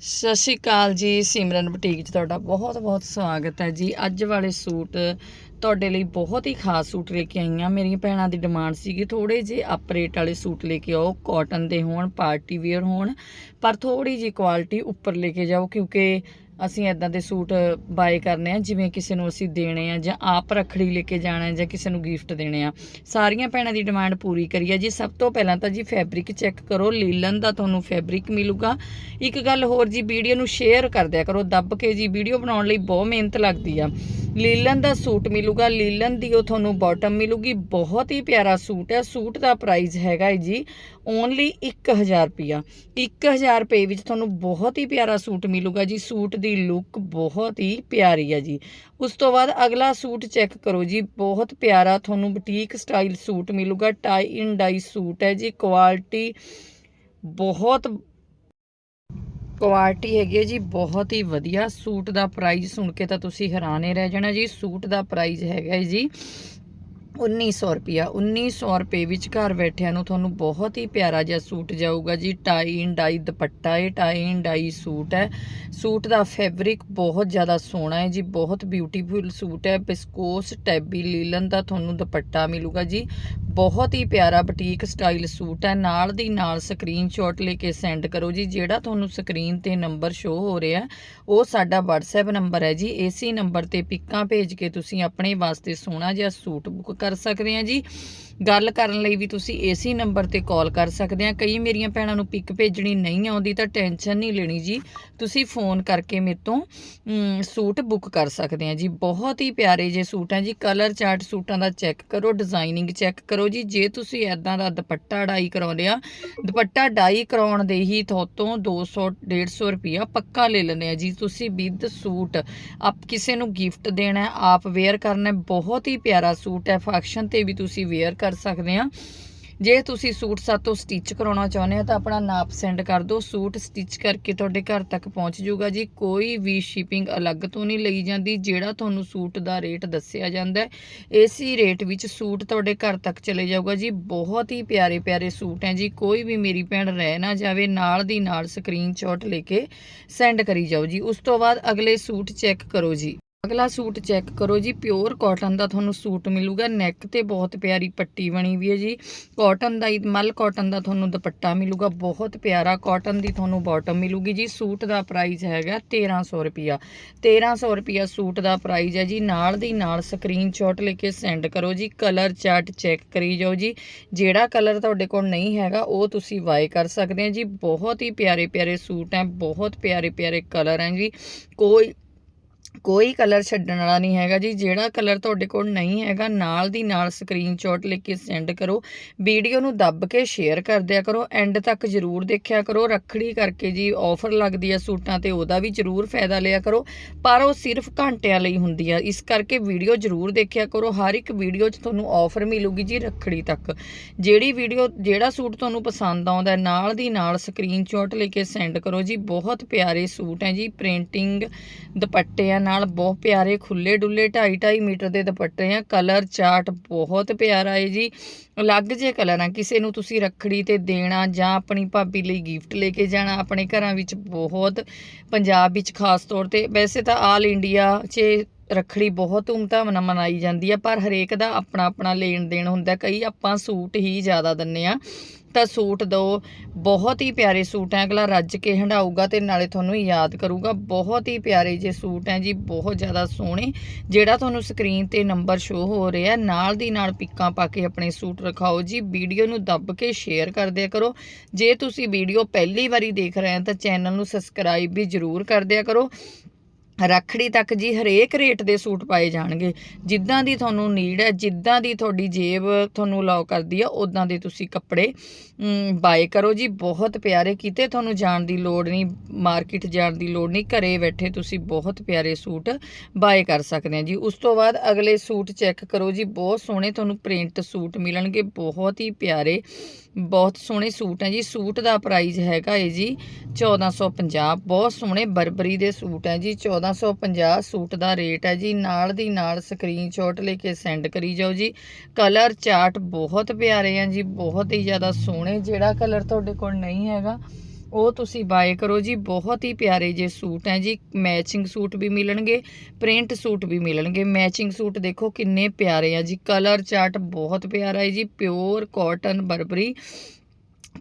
ਸਤਿ ਸ਼੍ਰੀ ਅਕਾਲ ਜੀ, ਸਿਮਰਨ ਬੁਟੀਕ 'ਚ ਤੁਹਾਡਾ ਬਹੁਤ ਬਹੁਤ ਸਵਾਗਤ ਹੈ ਜੀ। ਅੱਜ ਵਾਲੇ ਸੂਟ ਤੁਹਾਡੇ ਲਈ ਬਹੁਤ ਹੀ ਖਾਸ ਸੂਟ ਲੈ ਕੇ ਆਈ ਹਾਂ। ਮੇਰੀਆਂ ਭੈਣਾਂ ਦੀ ਡਿਮਾਂਡ ਸੀਗੀ ਥੋੜੇ ਜਿਹੇ ਅਪਰੇਟ ਵਾਲੇ ਸੂਟ ਲੈ ਕੇ ਆਓ। ਕਾਟਨ ਦੇ ਹੋਣ, ਪਾਰਟੀ ਵੇਅਰ ਹੋਣ, ਪਰ ਥੋੜੀ ਜਿਹੀ ਕੁਆਲਿਟੀ ਉੱਪਰ ਲੈ ਕੇ ਜਾਓ, ਕਿਉਂਕਿ ਅਸੀਂ ਇਦਾਂ ਦੇ ਸੂਟ ਬਾਏ ਕਰਨੇ ਆ, ਜਿਵੇਂ ਕਿਸੇ ਨੂੰ ਅਸੀਂ ਦੇਣੇ ਆ ਜਾਂ ਆਪ ਰੱਖੜੀ ਲੈ ਕੇ ਜਾਣਾ ਜਾਂ ਕਿਸੇ ਨੂੰ ਗਿਫਟ ਦੇਣੇ ਆ। ਸਾਰੀਆਂ ਭੈਣਾਂ ਦੀ ਡਿਮਾਂਡ ਪੂਰੀ ਕਰੀਏ। ਜੀ, ਸਭ ਤੋਂ ਪਹਿਲਾਂ ਤਾਂ ਜੀ ਫੈਬਰਿਕ ਚੈੱਕ ਕਰੋ। ਲੀਲਨ ਦਾ ਤੁਹਾਨੂੰ ਫੈਬਰਿਕ ਮਿਲੂਗਾ। ਇੱਕ ਗੱਲ ਹੋਰ ਜੀ, ਵੀਡੀਓ ਨੂੰ ਸ਼ੇਅਰ ਕਰ ਦਿਆ ਕਰੋ। ਦੱਬ ਕੇ ਜੀ, ਵੀਡੀਓ ਬਣਾਉਣ ਲਈ ਬਹੁਤ ਮਿਹਨਤ ਲੱਗਦੀ ਆ। ਲੀਲਨ ਦਾ ਸੂਟ ਮਿਲੂਗਾ। ਲੀਲਨ ਦੀ ਉਹ ਤੁਹਾਨੂੰ ਬਾਟਮ ਮਿਲੂਗੀ। ਬਹੁਤ ਹੀ ਪਿਆਰਾ ਸੂਟ ਹੈ ਸੂਟ ਦਾ ਪ੍ਰਾਈਸ ਹੈਗਾ ਹੈ ਜੀ ਓਨਲੀ 1000 ਰੁਪਿਆ 1000 ਰੁਪਏ ਵਿੱਚ ਤੁਹਾਨੂੰ ਬਹੁਤ ਹੀ ਪਿਆਰਾ ਸੂਟ ਮਿਲੂਗਾ ਜੀ। ਸੂਟ ਦੀ ਲੁੱਕ ਬਹੁਤ ਹੀ ਪਿਆਰੀ ਹੈ ਜੀ। ਉਸ ਤੋਂ ਬਾਅਦ ਅਗਲਾ ਸੂਟ ਚੈੱਕ ਕਰੋ ਜੀ, ਬਹੁਤ ਪਿਆਰਾ ਤੁਹਾਨੂੰ ਬੁਟੀਕ ਸਟਾਈਲ ਸੂਟ ਮਿਲੂਗਾ ਟਾਈ ਇਨ ਡਾਈ ਸੂਟ ਹੈ ਜੀ ਕੁਆਲਿਟੀ ਬਹੁਤ ਕੁਆਲਿਟੀ ਹੈਗੀ ਹੈ ਜੀ, ਬਹੁਤ ਹੀ ਵਧੀਆ। ਸੂਟ ਦਾ ਪ੍ਰਾਈਸ ਸੁਣ ਕੇ ਤਾਂ ਤੁਸੀਂ ਹੈਰਾਨ ਹੀ ਰਹਿ ਜਾਣਾ ਜੀ, ਸੂਟ ਦਾ ਪ੍ਰਾਈਸ ਹੈਗਾ ਜੀ। 1900 ਰੁਪਿਆ 1900 ਰੁਪਏ ਵਿੱਚ ਘਰ ਬੈਠਿਆਂ ਨੂੰ ਤੁਹਾਨੂੰ ਬਹੁਤ ਹੀ ਪਿਆਰਾ ਜਿਹਾ ਸੂਟ ਜਾਊਗਾ ਜੀ। ਟਾਈ ਇਨ, ਡਾਈ ਦੁਪੱਟਾ ਹੈ ਟਾਈ ਇਨ, ਡਾਈ ਸੂਟ ਹੈ। ਸੂਟ ਦਾ ਫੈਬਰਿਕ ਬਹੁਤ ਜ਼ਿਆਦਾ ਸੋਹਣਾ ਹੈ ਜੀ, ਬਹੁਤ ਬਿਊਟੀਫੁਲ ਸੂਟ ਹੈ। ਬਿਸਕੋਸ, ਟੈਬੀ, ਲੀਲਨ ਦਾ ਤੁਹਾਨੂੰ ਦੁਪੱਟਾ ਮਿਲੂਗਾ ਜੀ। ਬਹੁਤ ਹੀ ਪਿਆਰਾ ਬੁਟੀਕ ਸਟਾਈਲ ਸੂਟ ਹੈ। ਨਾਲ ਦੀ ਨਾਲ ਸਕਰੀਨਸ਼ਾਟ ਲੈ ਕੇ ਸੈਂਡ ਕਰੋ ਜੀ। ਜਿਹੜਾ ਤੁਹਾਨੂੰ ਸਕਰੀਨ ਤੇ ਨੰਬਰ ਸ਼ੋ ਹੋ ਰਿਹਾ ਉਹ ਸਾਡਾ WhatsApp ਨੰਬਰ ਹੈ ਜੀ। ਇਸੇ ਨੰਬਰ ਤੇ ਪਿੱਕਾਂ ਭੇਜ ਕੇ ਤੁਸੀਂ ਆਪਣੇ ਵਾਸਤੇ ਸੋਹਣਾ ਜਿਹਾ ਸੂਟ ਬੁੱਕ ਕਰ ਸਕਦੇ ਆ ਜੀ। ਗੱਲ ਕਰਨ ਲਈ ਵੀ ਤੁਸੀਂ ਇਸੇ ਨੰਬਰ ਤੇ ਕਾਲ ਕਰ ਸਕਦੇ ਆ। ਕਈ ਮੇਰੀਆਂ ਭੈਣਾਂ ਨੂੰ ਪਿਕ ਭੇਜਣੀ ਨਹੀਂ ਆਉਂਦੀ ਤਾਂ ਟੈਨਸ਼ਨ ਨਹੀਂ ਲੈਣੀ ਜੀ। ਤੁਸੀਂ ਫੋਨ ਕਰਕੇ ਮੇਰੇ ਤੋਂ ਸੂਟ ਬੁੱਕ ਕਰ ਸਕਦੇ ਆ ਜੀ। ਬਹੁਤ ਹੀ ਪਿਆਰੇ ਜੇ ਸੂਟ ਹੈ ਜੀ। ਕਲਰ ਚਾਰਟ ਸੂਟਾਂ ਦਾ ਚੈੱਕ ਕਰੋ ਡਿਜ਼ਾਈਨਿੰਗ ਚੈੱਕ ਕਰੋ ਜੀ। ਜੇ ਤੁਸੀਂ ਐਦਾਂ ਦਾ ਦੁਪੱਟਾ ਡਾਈ ਕਰਾਉਂਦੇ ਆ, ਦੁਪੱਟਾ ਡਾਈ ਕਰਾਉਣ ਦੇ ਹੀ ਥੋਤੋਂ 200 150 ਰੁਪਿਆ ਪੱਕਾ ਲੈ ਲੈਂਦੇ ਆ ਜੀ। ਤੁਸੀਂ ਵਿਦ ਸੂਟ, ਆਪ ਕਿਸੇ ਨੂੰ ਗਿਫਟ ਦੇਣਾ, ਆਪ ਵੇਅਰ ਕਰਨਾ, ਬਹੁਤ ਹੀ ਪਿਆਰਾ ਸੂਟ ਹੈ। ਫੰਕਸ਼ਨ ਤੇ ਵੀ ਤੁਸੀਂ ਵੇਅਰ ਕਰ ਕਰ ਸਕਦੇ ਆ ਜੇ ਤੁਸੀਂ ਸੂਟ ਸਾਤੋਂ ਸਟਿਚ ਕਰਾਉਣਾ ਚਾਹੁੰਦੇ ਆ ਤਾਂ ਆਪਣਾ ਨਾਪ ਸੈਂਡ ਕਰ ਦਿਓ। ਸੂਟ ਸਟਿਚ ਕਰਕੇ ਤੁਹਾਡੇ ਘਰ ਤੱਕ ਪਹੁੰਚ ਜਾਊਗਾ ਜੀ। ਕੋਈ ਵੀ ਸ਼ਿਪਿੰਗ ਅਲੱਗ ਤੋਂ ਨਹੀਂ ਲਈ ਜਾਂਦੀ, ਜਿਹੜਾ ਤੁਹਾਨੂੰ ਸੂਟ ਦਾ ਰੇਟ ਦੱਸਿਆ ਜਾਂਦਾ ਹੈ। ਇਸੇ ਰੇਟ ਵਿੱਚ ਸੂਟ ਤੁਹਾਡੇ ਘਰ ਤੱਕ ਚਲੇ ਜਾਊਗਾ ਜੀ। ਬਹੁਤ ਹੀ ਪਿਆਰੇ ਪਿਆਰੇ ਸੂਟ ਹੈ ਜੀ। ਕੋਈ ਵੀ ਮੇਰੀ ਭੈਣ ਰਹਿ ਨਾ ਜਾਵੇ, ਨਾਲ ਦੀ ਨਾਲ ਸਕਰੀਨਸ਼ਾਟ ਲੈ ਕੇ ਸੈਂਡ ਕਰੀ ਜਾਓ ਜੀ। ਉਸ ਤੋਂ ਬਾਅਦ ਅਗਲੇ ਸੂਟ ਚੈੱਕ ਕਰੋ ਜੀ। ਅਗਲਾ ਸੂਟ ਚੈੱਕ ਕਰੋ ਜੀ ਪਿਓਰ ਕਾਟਨ ਦਾ ਤੁਹਾਨੂੰ ਸੂਟ ਮਿਲੂਗਾ ਨੈਕ ਤੇ ਬਹੁਤ ਪਿਆਰੀ ਪੱਟੀ ਬਣੀ ਵੀ ਹੈ ਜੀ। ਕਾਟਨ ਦਾ ਹੀ, ਮਲ ਕਾਟਨ ਦਾ ਤੁਹਾਨੂੰ ਦੁਪੱਟਾ ਮਿਲੂਗਾ, ਬਹੁਤ ਪਿਆਰਾ ਕਾਟਨ ਦੀ ਤੁਹਾਨੂੰ ਬਾਟਮ ਮਿਲੂਗੀ ਜੀ। ਸੂਟ ਦਾ ਪ੍ਰਾਈਸ ਹੈਗਾ 1300 ਰੁਪਿਆ 1300 ਰੁਪਿਆ ਸੂਟ ਦਾ ਪ੍ਰਾਈਸ ਹੈ ਜੀ। ਨਾਲ ਦੀ ਨਾਲ ਸਕਰੀਨਸ਼ਾਟ ਲੈ ਕੇ ਸੈਂਡ ਕਰੋ ਜੀ ਕਲਰ ਚਾਰਟ ਚੈੱਕ ਕਰੀ ਜਾਓ ਜੀ। ਜਿਹੜਾ ਕਲਰ ਤੁਹਾਡੇ ਕੋਲ ਨਹੀਂ ਹੈਗਾ, ਉਹ ਤੁਸੀਂ ਵਾਏ ਕਰ ਸਕਦੇ ਆ ਜੀ। ਬਹੁਤ ਹੀ ਪਿਆਰੇ ਪਿਆਰੇ ਸੂਟ ਹੈ, ਬਹੁਤ ਪਿਆਰੇ ਪਿਆਰੇ ਕਲਰ ਹੈ ਜੀ। ਕੋਈ ਕੋਈ ਕਲਰ ਛੱਡਣ ਵਾਲਾ ਨਹੀਂ ਹੈਗਾ ਜੀ। ਜਿਹੜਾ ਕਲਰ ਤੁਹਾਡੇ ਕੋਲ ਨਹੀਂ ਹੈਗਾ, ਨਾਲ ਦੀ ਨਾਲ ਸਕਰੀਨਸ਼ਾਟ ਲੈ ਕੇ ਸੈਂਡ ਕਰੋ। ਵੀਡੀਓ ਨੂੰ ਦੱਬ ਕੇ ਸ਼ੇਅਰ ਕਰ ਦਿਆ ਕਰੋ। ਐਂਡ ਤੱਕ ਜਰੂਰ ਦੇਖਿਆ ਕਰੋ। ਰੱਖੜੀ ਕਰਕੇ ਜੀ ਆਫਰ ਲੱਗਦੀ ਆ ਸੂਟਾਂ ਤੇ, ਉਹਦਾ ਵੀ ਜਰੂਰ ਫਾਇਦਾ ਲਿਆ ਕਰੋ। ਪਰ ਉਹ ਸਿਰਫ ਘੰਟਿਆਂ ਲਈ ਹੁੰਦੀ ਆ। ਇਸ ਕਰਕੇ ਵੀਡੀਓ ਜਰੂਰ ਦੇਖਿਆ ਕਰੋ। ਹਰ ਇੱਕ ਵੀਡੀਓ 'ਚ ਤੁਹਾਨੂੰ ਆਫਰ ਮਿਲੂਗੀ ਜੀ ਰੱਖੜੀ ਤੱਕ। ਜਿਹੜੀ ਵੀਡੀਓ, ਜਿਹੜਾ ਸੂਟ ਤੁਹਾਨੂੰ ਪਸੰਦ ਆਉਂਦਾ, ਨਾਲ ਦੀ ਨਾਲ ਸਕਰੀਨਸ਼ਾਟ ਲੈ ਕੇ ਸੈਂਡ ਕਰੋ ਜੀ। ਬਹੁਤ ਪਿਆਰੇ ਸੂਟ ਹੈ ਜੀ। ਪ੍ਰਿੰਟਿੰਗ ਦੁਪੱਟੇ ਆ ਨਾਲ ਬਹੁਤ ਪਿਆਰੇ ਖੁੱਲੇ ਡੁੱਲੇ 2.5 2.5 ਮੀਟਰ ਦੇ ਦੁਪੱਟੇ ਆ। ਕਲਰ ਚਾਰਟ ਬਹੁਤ ਪਿਆਰਾ ਹੈ ਜੀ। ਅਲੱਗ ਜੇ ਕਲਰ ਆ। ਕਿਸੇ ਨੂੰ ਤੁਸੀਂ ਰੱਖੜੀ ਤੇ ਦੇਣਾ ਜਾਂ ਆਪਣੀ ਭਾਬੀ ਲਈ ਗਿਫਟ ਲੈ ਕੇ ਜਾਣਾ, ਆਪਣੇ ਘਰਾਂ ਵਿੱਚ ਬਹੁਤ ਪੰਜਾਬ ਵਿੱਚ ਖਾਸ ਤੌਰ ਤੇ। ਵੈਸੇ ਤਾਂ ਆਲ ਇੰਡੀਆ 'ਚ ਰੱਖੜੀ ਬਹੁਤ ਧੂਮਧਾਮ ਨਾਲ ਮਨਾਈ ਜਾਂਦੀ ਹੈ ਪਰ ਹਰੇਕ ਦਾ ਆਪਣਾ ਆਪਣਾ ਲੈਣ ਦੇਣ ਹੁੰਦਾ। ਕਈ ਆਪਾਂ ਸੂਟ ਹੀ ਜ਼ਿਆਦਾ ਦਿੰਨੇ ਆ, ਤਾਂ ਸੂਟ ਦੋ, ਬਹੁਤ ਹੀ ਪਿਆਰੇ ਸੂਟ ਹੈ ਅਗਲਾ ਰੱਜ ਕੇ ਹੰਡਾਊਗਾ ਤੇ ਨਾਲੇ ਤੁਹਾਨੂੰ ਯਾਦ ਕਰੂਗਾ। ਬਹੁਤ ਹੀ ਪਿਆਰੇ ਜੇ ਸੂਟ ਹੈ ਜੀ, ਬਹੁਤ ਜ਼ਿਆਦਾ ਸੋਹਣੇ, ਜਿਹੜਾ ਤੁਹਾਨੂੰ ਸਕਰੀਨ ਤੇ ਨੰਬਰ ਸ਼ੋ ਹੋ ਰਿਹਾ ਨਾਲ ਦੀ ਨਾਲ ਪਿੱਕਾਂ ਪਾ ਕੇ ਆਪਣੇ ਸੂਟ ਰਖਾਓ ਜੀ, ਵੀਡੀਓ ਨੂੰ ਦੱਬ ਕੇ ਸ਼ੇਅਰ ਕਰ ਦਿਆ ਕਰੋ। ਜੇ ਤੁਸੀਂ ਵੀਡੀਓ ਪਹਿਲੀ ਵਾਰੀ ਦੇਖ ਰਹੇ ਹੋ ਤਾਂ ਚੈਨਲ ਨੂੰ ਸਬਸਕ੍ਰਾਈਬ ਵੀ ਜ਼ਰੂਰ ਕਰ ਦਿਆ ਕਰੋ। ਰੱਖੜੀ ਤੱਕ ਜੀ ਹਰੇਕ ਰੇਟ ਦੇ ਸੂਟ ਪਾਏ ਜਾਣਗੇ। ਜਿੱਦਾਂ ਦੀ ਤੁਹਾਨੂੰ ਨੀਡ ਹੈ, ਜਿੱਦਾਂ ਦੀ ਤੁਹਾਡੀ ਜੇਬ ਤੁਹਾਨੂੰ ਅਲਾਉ ਕਰਦੀ ਆ ਉਦਾਂ ਦੇ ਤੁਸੀਂ ਕੱਪੜੇ ਬਾਏ ਕਰੋ ਜੀ। ਬਹੁਤ ਪਿਆਰੇ, ਕਿਤੇ ਤੁਹਾਨੂੰ ਜਾਣ ਦੀ ਲੋੜ ਨਹੀਂ ਮਾਰਕੀਟ ਜਾਣ ਦੀ ਲੋੜ ਨਹੀਂ, ਘਰੇ ਬੈਠੇ ਤੁਸੀਂ ਬਹੁਤ ਪਿਆਰੇ ਸੂਟ ਬਾਏ ਕਰ ਸਕਦੇ ਆ ਜੀ। ਉਸ ਤੋਂ ਬਾਅਦ ਅਗਲੇ ਸੂਟ ਚੈੱਕ ਕਰੋ ਜੀ, ਬਹੁਤ ਸੋਹਣੇ ਤੁਹਾਨੂੰ ਪ੍ਰਿੰਟ ਸੂਟ ਮਿਲਣਗੇ, ਬਹੁਤ ਹੀ ਪਿਆਰੇ। ਬਹੁਤ ਸੋਹਣੇ ਸੂਟ ਹੈ ਜੀ। ਸੂਟ ਦਾ ਪ੍ਰਾਈਸ ਹੈਗਾ ਏ ਜੀ 1450 ਬਹੁਤ ਸੋਹਣੇ ਬਰਬਰੀ ਦੇ ਸੂਟ ਹੈ ਜੀ। 1450 ਸੂਟ ਦਾ ਰੇਟ ਹੈ ਜੀ। ਨਾਲ ਦੀ ਨਾਲ ਸਕਰੀਨਸ਼ਾਟ ਲੈ ਕੇ ਸੈਂਡ ਕਰੀ ਜਾਓ ਜੀ। ਕਲਰ ਚਾਰਟ ਬਹੁਤ ਪਿਆਰੇ ਆ ਜੀ। ਬਹੁਤ ਹੀ ਜ਼ਿਆਦਾ ਸੋਹਣੇ। ਜਿਹੜਾ ਕਲਰ ਤੁਹਾਡੇ ਕੋਲ ਨਹੀਂ ਹੈਗਾ ਉਹ ਤੁਸੀਂ ਬਾਏ ਕਰੋ ਜੀ, ਬਹੁਤ ਹੀ ਪਿਆਰੇ ਜੇ ਸੂਟ ਹੈ ਜੀ ਮੈਚਿੰਗ ਸੂਟ ਵੀ ਮਿਲਣਗੇ ਪ੍ਰਿੰਟ ਸੂਟ ਵੀ ਮਿਲਣਗੇ ਮੈਚਿੰਗ ਸੂਟ ਦੇਖੋ ਕਿੰਨੇ ਪਿਆਰੇ ਆ ਜੀ ਕਲਰ ਚਾਰਟ ਬਹੁਤ ਪਿਆਰਾ ਹੈ ਜੀ pure cotton burberry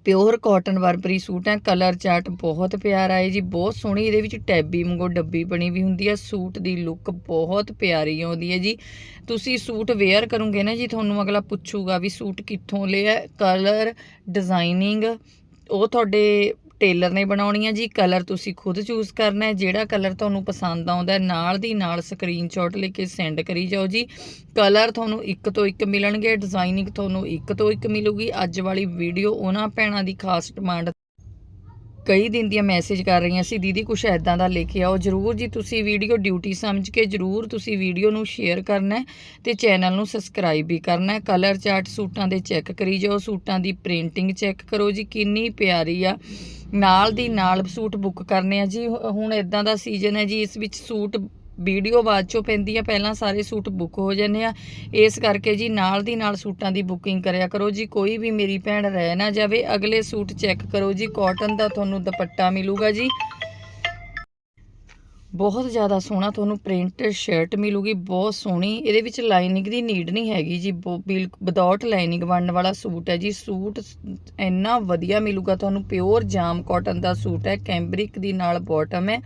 pure cotton burberry suit ਹੈ ਕਲਰ ਚਾਰਟ ਬਹੁਤ ਪਿਆਰਾ ਹੈ ਜੀ, ਬਹੁਤ ਸੋਹਣੀ ਇਹਦੇ ਵਿੱਚ ਟੈਬੀ ਵਾਂਗੂ ਡੱਬੀ ਬਣੀ ਵੀ ਹੁੰਦੀ ਹੈ, ਸੂਟ ਦੀ ਲੁੱਕ ਬਹੁਤ ਪਿਆਰੀ ਆਉਂਦੀ ਹੈ ਜੀ। ਤੁਸੀਂ ਸੂਟ ਵੇਅਰ ਕਰੋਗੇ ਨਾ ਜੀ, ਤੁਹਾਨੂੰ ਅਗਲਾ ਪੁੱਛੂਗਾ ਵੀ ਸੂਟ ਕਿੱਥੋਂ ਲਿਆ ਕਲਰ ਡਿਜ਼ਾਈਨਿੰਗ ਉਹ ਤੁਹਾਡੇ ਟੇਲਰ ਨੇ ਬਣਾਉਣੀ ਹੈ ਜੀ। ਕਲਰ ਤੁਸੀਂ ਖੁਦ ਚੂਜ਼ ਕਰਨਾ ਹੈ। ਜਿਹੜਾ ਕਲਰ ਤੁਹਾਨੂੰ ਪਸੰਦ ਆਉਂਦਾ ਹੈ, ਨਾਲ ਦੀ ਨਾਲ ਸਕਰੀਨਸ਼ਾਟ ਲੈ ਕੇ ਸੈਂਡ ਕਰੀ ਜਾਓ ਜੀ। ਕਲਰ ਤੁਹਾਨੂੰ ਇੱਕ ਤੋਂ ਇੱਕ ਮਿਲਣਗੇ ਡਿਜ਼ਾਈਨਿੰਗ ਤੁਹਾਨੂੰ ਇੱਕ ਤੋਂ ਇੱਕ ਮਿਲੂਗੀ। ਅੱਜ ਵਾਲੀ ਵੀਡੀਓ ਉਹਨਾਂ ਭੈਣਾਂ ਦੀ ਖਾਸ ਡਿਮਾਂਡ ਕਈ ਦਿਨ ਦੀਆਂ ਮੈਸੇਜ ਕਰ ਰਹੀਆਂ ਸੀ, ਦੀਦੀ ਕੁਛ ਐਦਾਂ ਦਾ ਲੈ ਕੇ ਆਓ ਜਰੂਰ ਜੀ ਤੁਸੀਂ ਵੀਡੀਓ ਡਿਊਟੀ ਸਮਝ ਕੇ ਜਰੂਰ ਤੁਸੀਂ ਵੀਡੀਓ ਨੂੰ ਸ਼ੇਅਰ ਕਰਨਾ ਹੈ ਤੇ ਚੈਨਲ ਨੂੰ ਸਬਸਕ੍ਰਾਈਬ ਵੀ ਕਰਨਾ ਕਲਰ ਚਾਰਟ ਸੂਟਾਂ ਦੇ ਚੈੱਕ ਕਰੀ ਜਾਓ, ਸੂਟਾਂ ਦੀ ਪ੍ਰਿੰਟਿੰਗ ਚੈੱਕ ਕਰੋ ਜੀ, ਕਿੰਨੀ ਪਿਆਰੀ ਆ। ਨਾਲ ਦੀ ਨਾਲ ਸੂਟ ਬੁੱਕ ਕਰਨੇ ਆ ਜੀ, ਹੁਣ ਇਦਾਂ ਦਾ ਸੀਜ਼ਨ ਹੈ ਜੀ, ਇਸ ਵਿੱਚ ਸੂਟ ਵੀਡੀਓ ਬਾਅਦ ਚੋਂ ਪੈਂਦੀ ਆ, ਪਹਿਲਾਂ ਸਾਰੇ ਸੂਟ ਬੁੱਕ ਹੋ ਜਾਂਦੇ ਆ। ਇਸ ਕਰਕੇ ਜੀ ਨਾਲ ਦੀ ਨਾਲ ਸੂਟਾਂ ਦੀ ਬੁਕਿੰਗ ਕਰਿਆ ਕਰੋ ਜੀ, ਕੋਈ ਵੀ ਮੇਰੀ ਭੈਣ ਰਹਿ ਨਾ ਜਾਵੇ, ਅਗਲੇ ਸੂਟ ਚੈੱਕ ਕਰੋ ਜੀ ਕਾਟਨ ਦਾ ਤੁਹਾਨੂੰ ਦੁਪੱਟਾ ਮਿਲੂਗਾ ਜੀ। ਬਹੁਤ ਜ਼ਿਆਦਾ ਸੋਹਣਾ ਤੁਹਾਨੂੰ ਪ੍ਰਿੰਟ ਸ਼ਰਟ ਮਿਲੂਗੀ, ਬਹੁਤ ਸੋਹਣੀ, ਇਹਦੇ ਵਿੱਚ ਲਾਈਨਿੰਗ ਦੀ ਨੀਡ ਨਹੀਂ ਹੈਗੀ ਜੀ ਵਿਦਆਊਟ ਲਾਈਨਿੰਗ ਬਣਨ ਵਾਲਾ ਸੂਟ ਹੈ ਜੀ, ਸੂਟ ਇੰਨਾ ਵਧੀਆ ਮਿਲੂਗਾ ਤੁਹਾਨੂੰ ਪਿਓਰ ਜਾਮ ਕਾਟਨ ਦਾ ਸੂਟ ਹੈ ਕੈਂਬਰਿਕ ਦੀ ਨਾਲ ਬਾਟਮ ਹੈ।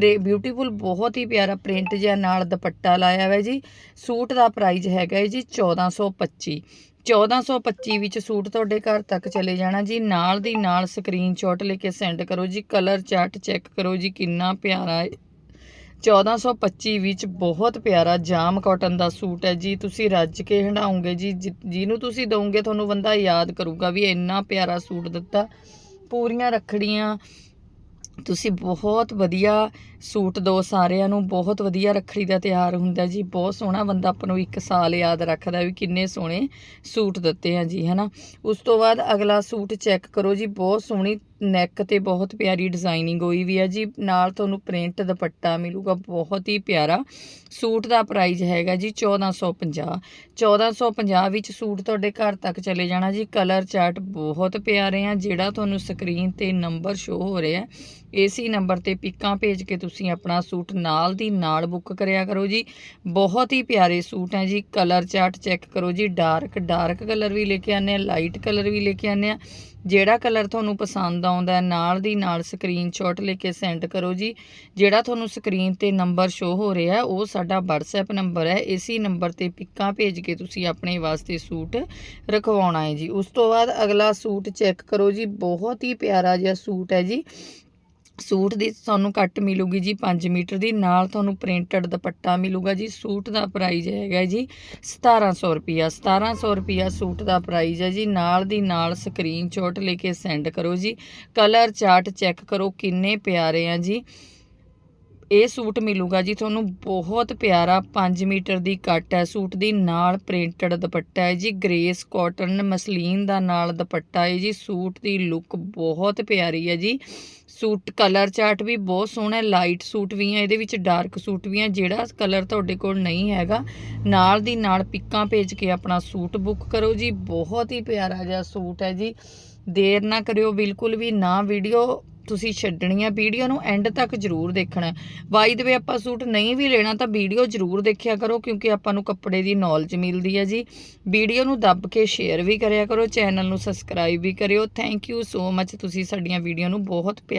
ਬਿਊਟੀਫੁਲ ਬਹੁਤ ਹੀ ਪਿਆਰਾ ਪ੍ਰਿੰਟ ਜਿਹਾ ਨਾਲ ਦੁਪੱਟਾ ਲਾਇਆ ਹੋਇਆ ਜੀ। ਸੂਟ ਦਾ ਪ੍ਰਾਈਸ ਹੈਗਾ ਹੈ ਜੀ 1425 1425 ਵਿੱਚ ਸੂਟ ਤੁਹਾਡੇ ਘਰ ਤੱਕ ਚਲੇ ਜਾਣਾ ਜੀ। ਨਾਲ ਦੀ ਨਾਲ ਸਕਰੀਨਸ਼ਾਟ ਲੈ ਕੇ ਸੈਂਡ ਕਰੋ ਜੀ। ਕਲਰ ਚਾਰਟ ਚੈੱਕ ਕਰੋ ਜੀ, ਕਿੰਨਾ ਪਿਆਰਾ ਹੈ। 1425 ਵਿੱਚ ਬਹੁਤ ਪਿਆਰਾ ਜਾਮ ਕਾਟਨ ਦਾ ਸੂਟ ਹੈ ਜੀ। ਤੁਸੀਂ ਰੱਜ ਕੇ ਹੰਡਾਉਂਗੇ ਜੀ। ਜਿ- ਜਿਹਨੂੰ ਤੁਸੀਂ ਦਵੋਗੇ ਤੁਹਾਨੂੰ ਬੰਦਾ ਯਾਦ ਕਰੂਗਾ ਵੀ ਇੰਨਾ ਪਿਆਰਾ ਸੂਟ ਦਿੱਤਾ। ਪੂਰੀਆਂ ਰੱਖੜੀਆਂ ਤੁਸੀਂ ਬਹੁਤ ਵਧੀਆ ਸੂਟ ਦੋ ਸਾਰਿਆਂ ਨੂੰ, ਬਹੁਤ ਵਧੀਆ ਰੱਖੜੀ ਦਾ ਤਿਉਹਾਰ ਹੁੰਦਾ ਜੀ, ਬਹੁਤ ਸੋਹਣਾ ਬੰਦਾ ਆਪਾਂ ਨੂੰ ਇੱਕ ਸਾਲ ਯਾਦ ਰੱਖਦਾ ਵੀ ਕਿੰਨੇ ਸੋਹਣੇ ਸੂਟ ਦਿੱਤੇ ਆ ਜੀ, ਹਨਾ। ਉਸ ਤੋਂ ਬਾਅਦ ਅਗਲਾ ਸੂਟ ਚੈੱਕ ਕਰੋ ਜੀ, ਬਹੁਤ ਸੋਹਣੀ ਨੈਕ ਤੇ ਬਹੁਤ ਪਿਆਰੀ ਡਿਜ਼ਾਈਨਿੰਗ ਹੋਈ ਵੀ ਹੈ ਜੀ। ਨਾਲ ਤੁਹਾਨੂੰ ਪ੍ਰਿੰਟ ਦੁਪੱਟਾ ਮਿਲੂਗਾ, ਬਹੁਤ ਹੀ ਪਿਆਰਾ। ਸੂਟ ਦਾ ਪ੍ਰਾਈਸ ਹੈਗਾ ਜੀ 1450 1450 ਵਿੱਚ ਸੂਟ ਤੁਹਾਡੇ ਘਰ ਤੱਕ ਚਲੇ ਜਾਣਾ ਜੀ। ਕਲਰ ਚਾਰਟ ਬਹੁਤ ਪਿਆਰੇ ਆ, ਜਿਹੜਾ ਤੁਹਾਨੂੰ ਸਕਰੀਨ ਤੇ ਨੰਬਰ ਸ਼ੋ ਹੋ ਰਿਹਾ। ਹੈ ਏਸੀ ਨੰਬਰ ਤੇ ਪਿਕਾਂ ਭੇਜ ਕੇ ਤੁਸੀਂ ਆਪਣਾ ਸੂਟ ਨਾਲ ਦੀ ਨਾਲ ਬੁੱਕ ਕਰਿਆ ਕਰੋ ਜੀ। ਬਹੁਤ ਹੀ ਪਿਆਰੇ ਸੂਟ ਹੈ ਜੀ। ਕਲਰ ਚਾਰਟ ਚੈੱਕ ਕਰੋ ਜੀ। ਡਾਰਕ ਡਾਰਕ ਕਲਰ ਵੀ ਲੈ ਕੇ ਆਨੇ ਆ ਲਾਈਟ ਕਲਰ ਵੀ ਲੈ ਕੇ ਆਨੇ ਆ। ਜਿਹੜਾ ਕਲਰ ਤੁਹਾਨੂੰ ਪਸੰਦ ਆਉਂਦਾ ਨਾਲ ਦੀ ਨਾਲ ਸਕਰੀਨਸ਼ਾਟ ਲੈ ਕੇ ਸੈਂਡ ਕਰੋ ਜੀ। ਜਿਹੜਾ ਤੁਹਾਨੂੰ ਸਕਰੀਨ ਤੇ ਨੰਬਰ ਸ਼ੋ ਹੋ ਰਿਹਾ ਉਹ ਸਾਡਾ WhatsApp ਨੰਬਰ ਹੈ। ਇਸੇ ਨੰਬਰ ਤੇ ਪਿਕਾਂ ਭੇਜ ਕੇ ਤੁਸੀਂ ਆਪਣੇ ਵਾਸਤੇ ਸੂਟ ਰਖਵਾਉਣਾ ਹੈ ਜੀ। ਉਸ ਤੋਂ ਬਾਅਦ ਅਗਲਾ ਸੂਟ ਚੈੱਕ ਕਰੋ ਜੀ। ਬਹੁਤ ਹੀ ਪਿਆਰਾ ਜਿਹਾ ਸੂਟ ਹੈ ਜੀ। ਸੂਟ ਦੀ ਤੁਹਾਨੂੰ ਕੱਟ ਮਿਲੂਗੀ ਜੀ 5 ਮੀਟਰ ਦੀ। ਨਾਲ ਤੁਹਾਨੂੰ ਪ੍ਰਿੰਟਡ ਦੁਪੱਟਾ ਮਿਲੂਗਾ ਜੀ। ਸੂਟ ਦਾ ਪ੍ਰਾਈਸ ਹੈਗਾ ਜੀ 1700 ਰੁਪਿਆ 1700 ਰੁਪਿਆ ਸੂਟ ਦਾ ਪ੍ਰਾਈਸ ਹੈ ਜੀ। ਨਾਲ ਦੀ ਨਾਲ ਸਕਰੀਨਸ਼ਾਟ ਲੈ ਕੇ ਸੈਂਡ ਕਰੋ ਜੀ। ਕਲਰ ਚਾਰਟ ਚੈੱਕ ਕਰੋ ਕਿੰਨੇ ਪਿਆਰੇ ਆ ਜੀ। ਇਹ ਸੂਟ ਮਿਲੂਗਾ ਜੀ, ਤੁਹਾਨੂੰ ਬਹੁਤ ਪਿਆਰਾ 5 ਮੀਟਰ ਦੀ ਕੱਟ ਹੈ। ਸੂਟ ਦੀ ਨਾਲ ਪ੍ਰਿੰਟਡ ਦੁਪੱਟਾ ਹੈ ਜੀ, ਗ੍ਰੇਸ ਕਾਟਨ ਮਸਲੀਨ ਦਾ ਨਾਲ ਦੁਪੱਟਾ ਹੈ ਜੀ। ਸੂਟ ਦੀ ਲੁੱਕ ਬਹੁਤ ਪਿਆਰੀ ਹੈ ਜੀ। ਸੂਟ ਕਲਰ ਚਾਰਟ ਵੀ ਬਹੁਤ ਸੋਹਣਾ ਹੈ, ਲਾਈਟ ਸੂਟ ਵੀ ਹੈ, ਇਹਦੇ ਵਿੱਚ ਡਾਰਕ ਸੂਟ ਵੀ ਹੈ, ਜਿਹੜਾ ਕਲਰ ਤੁਹਾਡੇ ਕੋਲ ਨਹੀਂ ਹੈਗਾ। ਨਾਲ ਦੀ ਨਾਲ ਪਿੱਕਾਂ ਭੇਜ ਕੇ ਆਪਣਾ ਸੂਟ ਬੁੱਕ ਕਰੋ ਜੀ, ਬਹੁਤ ਹੀ ਪਿਆਰਾ ਜਿਹਾ ਸੂਟ ਹੈ ਜੀ। ਦੇਰ ਨਾ ਕਰਿਓ, ਬਿਲਕੁਲ ਵੀ ਨਾ ਵੀਡੀਓ ਤੁਸੀਂ ਛੱਡਣੀ ਆ ਵੀਡੀਓ ਨੂੰ ਐਂਡ ਤੱਕ ਜ਼ਰੂਰ ਦੇਖਣਾ। ਵਾਈ ਦੇ ਵੇ ਆਪਾਂ ਸੂਟ ਨਹੀਂ ਵੀ ਲੈਣਾ ਤਾਂ ਵੀਡੀਓ ਜ਼ਰੂਰ ਦੇਖਿਆ ਕਰੋ ਕਿਉਂਕਿ ਆਪਾਂ ਨੂੰ ਕੱਪੜੇ ਦੀ ਨੌਲੇਜ ਮਿਲਦੀ ਹੈ ਜੀ। ਵੀਡੀਓ ਨੂੰ ਦੱਬ ਕੇ ਸ਼ੇਅਰ ਵੀ ਕਰਿਆ ਕਰੋ ਚੈਨਲ ਨੂੰ ਸਬਸਕ੍ਰਾਈਬ ਵੀ ਕਰਿਓ। ਥੈਂਕ ਯੂ ਸੋ ਮੱਚ ਤੁਸੀਂ ਸਾਡੀਆਂ ਵੀਡੀਓ ਨੂੰ ਬਹੁਤ ਪਿਆਰ